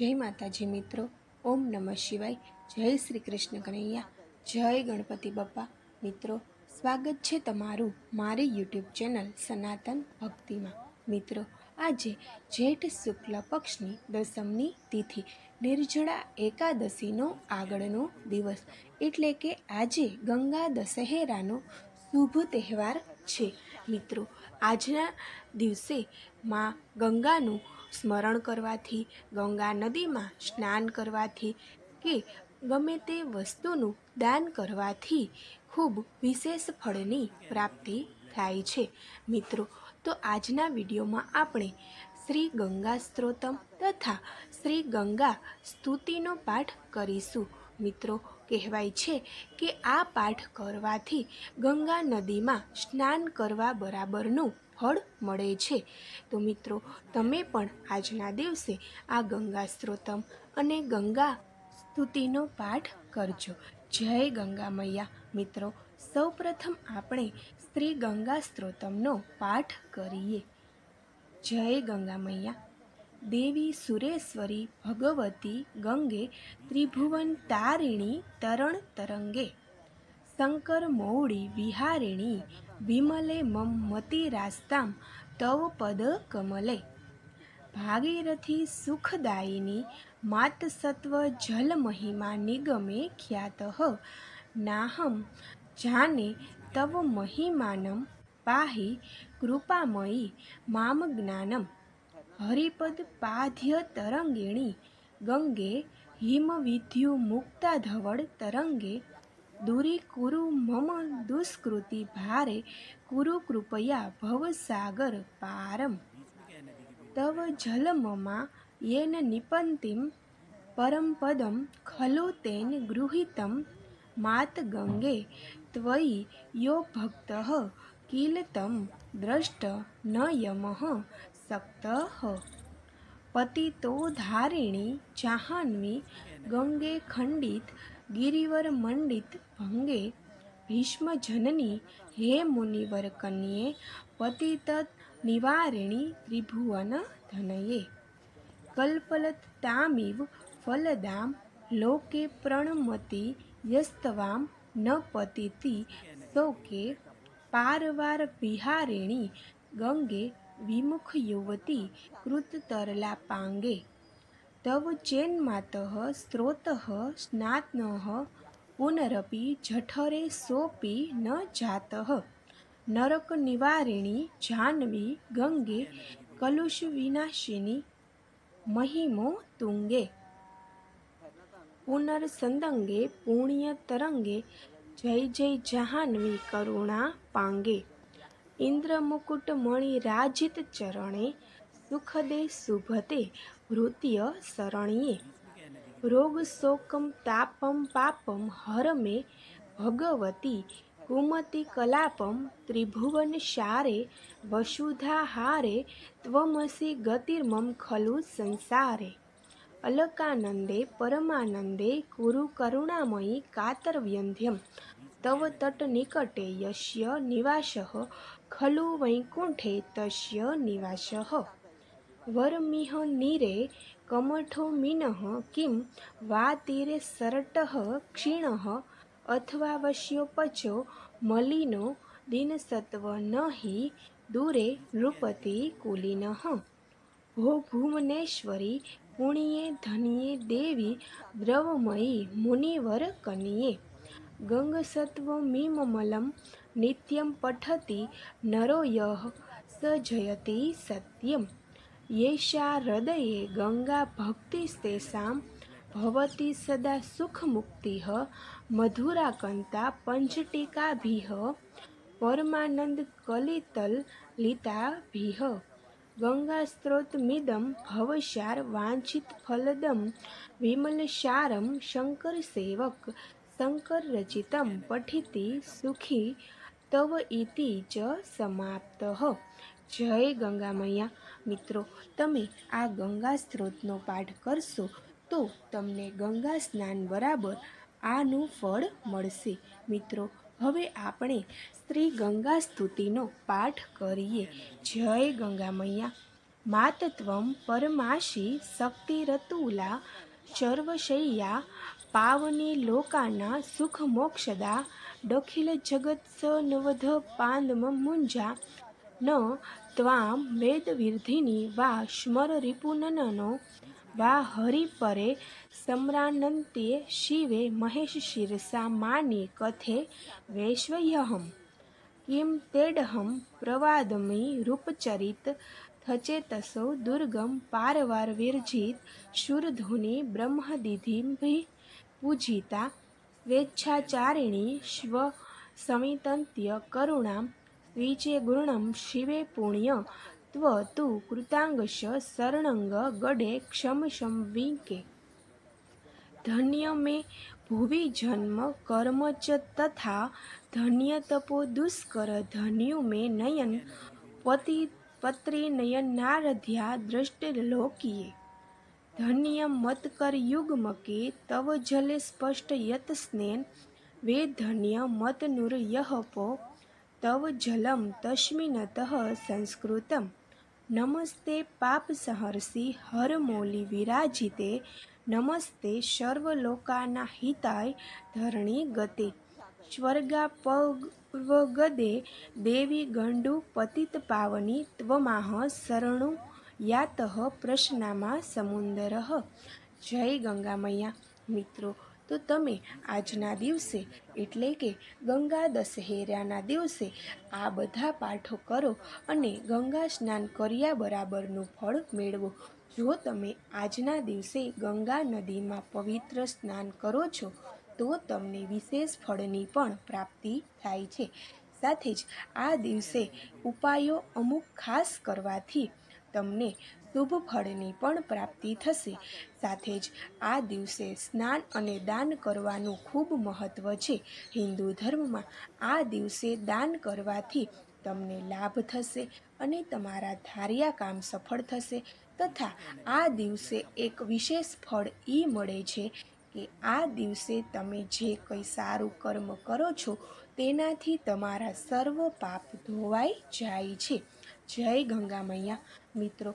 જય માતાજી મિત્રો. ઓમ નમઃ શિવાય. જય શ્રી કૃષ્ણ કનૈયા. જય ગણપતિ બાપા. મિત્રો, સ્વાગત છે તમારું મારી યુટ્યુબ ચેનલ સનાતન ભક્તિમાં. મિત્રો, આજે જેઠ શુક્લ પક્ષની દસમની તિથિ, નિર્જળા એકાદશીનો આગળનો દિવસ. એટલે કે આજે ગંગા દશહેરાનો શુભ તહેવાર છે. મિત્રો, આજના દિવસે માં ગંગાનું સ્મરણ કરવાથી, ગંગા નદીમાં સ્નાન કરવાથી કે ગમે તે વસ્તુનું દાન કરવાથી ખૂબ વિશેષ ફળની પ્રાપ્તિ થાય છે. મિત્રો, તો આજના વિડીયોમાં આપણે શ્રી ગંગા સ્ત્રોતમ તથા શ્રી ગંગા સ્તુતિનો પાઠ કરીશું. મિત્રો, કહેવાય છે કે આ પાઠ કરવાથી ગંગા નદીમાં સ્નાન કરવા બરાબરનું ફળ મળે છે. તો મિત્રો, તમે પણ આજના દિવસે આ ગંગા સ્ત્રોતમ અને ગંગા સ્તુતિનો પાઠ કરજો. જય ગંગા મૈયા. મિત્રો, સૌપ્રથમ આપણે શ્રી ગંગા સ્ત્રોતમનો પાઠ કરીએ. જય ગંગા મૈયા. દેવી સુરેશ્વરી ભગવતી ગંગે ત્રિભુવન તારિણી તરણ તરંગે. શંકર મૌળી વિહારિણી વિમલે મમ મતિ રાસ્તામ તવ પદ કમલે. ભાગીરથી સુખદાયિની માત સત્વ જલ મહિમા નિગમે ખ્યાત. નાહમ જાને તવ મહિમાનમ પાહી કૃપામયી મામ જ્ઞાનમ. હરિપદ પાધ્ય તરંગિણી ગંગે હિમવિધ્યુ મુક્તાધવળ તરંગે દૂરી કુરુ મમ દુષ્કૃતિ ભારે કુરુ કૃપયા ભવસાગર પારમ. તવ જલમમાં યેન નિપંતિમ પરમપદમ ખલુ તેન ગૃહિતમ. માત ગંગે ત્વયી યો ભક્ત કિલ તમ દ્રષ્ટ ન યમ સક્ત પતિતો ધારિણી જાહ્નવી ગંગે ખંડિત ગિરિવર મંડિત ભંગે ભીષ્મ જનની હે મુનિવર કન્યે પતિત નિવારિણી ત્રિભુવન ધનયે। કલ્પલત તામિવ ફલદામ લોકે પ્રણમતિ યસ્તવામ ન પતિતિ શોકે પારવાર વિહારિણી ગંગે વિમુખ યુવતી કૃતતરલા પાંગે। તવ ચેન્માત સ્ત્રોત સ્નાત્ન પુનરપી જઠરે સોપી ન જાત નરક નિવારિણી જાહ્નવી ગંગે કલુષ વિનાશિની મહિમો તુંગે પુનર્સંદંગે પુણ્ય તરંગે જય જય જહાનવી કરુણા પાંગે ઇન્દ્ર મણિ રાજિત ચરણે સુખદે શુભતે ભૃત્ય શરણ્યે રોગ શોકમ તાપમ પાપમ હરમે ભગવતી કુમતિ કલાપમ ત્રિભુવન શારે વસુધાહારે ત્વમસી ગતિર્મમ ખલુ સંસારે. અલકાનંદે પરમાનંદે કુરુ કરુણામયી કાતરવ્યંધ્યમ. તવ તટ નિકટે યશ્ય નિવાસ, ખલુ વૈકુંઠે તસ્ય નિવાસ. વરમિહ નીરે કમઠો મીનઃ કિમ વા તીરે સરટઃ ક્ષીણ અથવા વશ્યો પચો મલિનો દિનસત્વ ન હિ દૂરે નૃપતિ કુલિન હો ભુવનેશ્વરી પુણ્યે ધનિયે દેવી દ્રવમયી મુનિવર કન્યે ગંગસત્વમીમલમ નિત્યમ પઠતી નરો યઃ સ જયતિ સત્યમ યેષા હૃદયે ગંગા ભક્તિસ્તેષાં ભવતી સદા સુખમુક્તિ મધુરાકંતા પંચટીકાભિઃ, પરમાનંદ કલિતલ લીતાભિઃ ગંગાસ્ત્રોતમિદમ ભવસાર વાંછિત ફલદમ વિમલસારમ શંકર સેવક, શંકર રચિતમ પઠિતી સુખી, તવ ઇતિ ચ સમાપ્ત જય ગંગા મૈયા. મિત્રો, તમે આ ગંગા સ્ત્રોતનો પાઠ કરશો તો તમને ગંગા સ્નાન બરાબર આનું ફળ મળશે. મિત્રો, હવે આપણે શ્રી ગંગા સ્તુતિનો પાઠ કરીએ. જય ગંગા મૈયા. માતત્વમ પરમાશી શક્તિરતુલા સર્વશૈયા પાવની લોકાના સુખ મોક્ષદા ડખિલ જગત સ નવધ પાંદમ મુંજા ન ત્વામ વેદવિર્ધિની વા સ્મર રિપુનનો વા હરિપરે સમ્રાનંતે શિવે મહેશ શિરસા માની કથે વૈશ્વયહમ કિમ તેડહમ પ્રવાદમી રૂપચરિત થચેતસો દુર્ગમ પારવાર વિરજિત શુરધુનિ બ્રહ્મદિધિભિ પૂજિતા સ્વેચ્છાચારિણી સ્વ સમિતંત્ય કરુણામ સ્વીચે ગુણમ શિવે પુણ્ય, ત્વ તુ કૃતાંગશ શરણંગ, ગડે ક્ષમ સંવિકે ધન્ય મે ભુવિ જન્મ, કર્મ ચ તથા ધન્ય તપો દુષ્કર, ધન્યુ મે નયન, પતિ પત્રી નયનારધ્યા દ્રષ્ટલોકીય ધન્ય મતકર યુગમકે તવ જલે સ્પષ્ટ યત સ્નેન, વે ધન્ય મતનુર યહપો તવ જલમ તસ્મિનતઃ સંસ્કૃતમ નમસ્તે પાપસહર્ષિ હરમૌલી વિરાજિતે નમસ્તે સર્વલોકાના હિતાય ધરણી ગતે સ્વર્ગાપવગદે દેવી ગંડુ પતિત પાવની ત્વમાહ શરણુ યાતઃ પ્રશ્નામાં સમુંદરઃ જય ગંગા મૈયા મિત્રો તો તમે આજના દિવસે એટલે કે ગંગા દશહેરાના દિવસે આ બધા પાઠો કરો અને ગંગા સ્નાન કર્યા બરાબરનું ફળ મેળવો. જો તમે આજના દિવસે ગંગા નદીમાં પવિત્ર સ્નાન કરો છો, તો તમને વિશેષ ફળની પણ પ્રાપ્તિ થાય છે. સાથે જ આ દિવસે ઉપાયો અમુક ખાસ કરવાથી તમને શુભ ફળની પણ પ્રાપ્તિ થશે. સાથે જ આ દિવસે સ્નાન અને દાન કરવાનું ખૂબ મહત્ત્વ છે. હિન્દુ ધર્મમાં આ દિવસે દાન કરવાથી તમને લાભ થશે અને તમારા ધાર્યા કામ સફળ થશે તથા આ દિવસે એક વિશેષ ફળ એ મળે છે કે આ દિવસે તમે જે કંઈ સારું કર્મ કરો છો તેનાથી તમારા સર્વ પાપ ધોવાઈ જાય છે. જય ગંગા મૈયા. મિત્રો